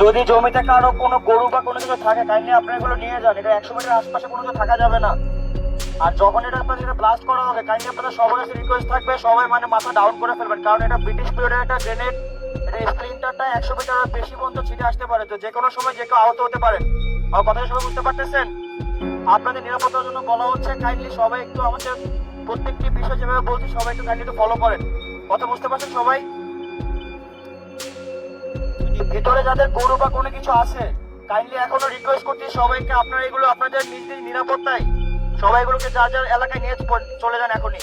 যদি জমিতে কারও কোনো গরু বা কোনো কিছু থাকে কাইন্ডলি আপনারা এগুলো নিয়ে যান। এটা একশো মিটার আশপাশে কোনো কিছু থাকা যাবে না। আর যখন এটা আপনাদের এটা ব্লাস্ট করা হবে কাইন্ডলি আপনাদের সবার কাছে রিকোয়েস্ট থাকবে, সবাই মানে মাথা ডাউন করে ফেলবেন। কারণ এটা ব্রিটিশ পিরিয়ডের একটা গ্রেনেড এটা স্প্লিন্টারটা একশো মিটারের বেশি পর্যন্ত ছিটে আসতে পারে। তো যে কোনো সময় যে কেউ আহত হতে পারে। আমার কথা সবাই বুঝতে পারতেছেন? আপনাদের নিরাপত্তার জন্য বলা হচ্ছে কাইন্ডলি সবাই একটু আমাদের প্রত্যেকটি বিষয় যেভাবে বলছি, সবাই একটু কাইন্ডলি একটু ফলো করেন। কথা বুঝতে পারছেন সবাই? ভিতরে যাদের গরু বা কোনো কিছু আছে কাইন্ডলি এখনও রিকোয়েস্ট করছি সবাইকে আপনারা এগুলো আপনাদের নিজ নিজ নিরাপত্তায় সবাই এগুলোকে যার যার এলাকায় নিয়ে চলে যান এখনই।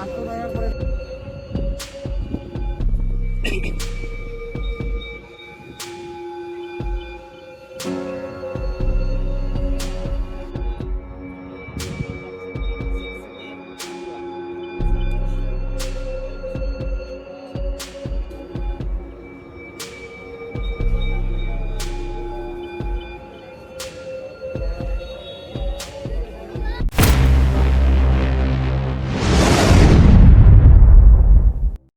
পাঁচশো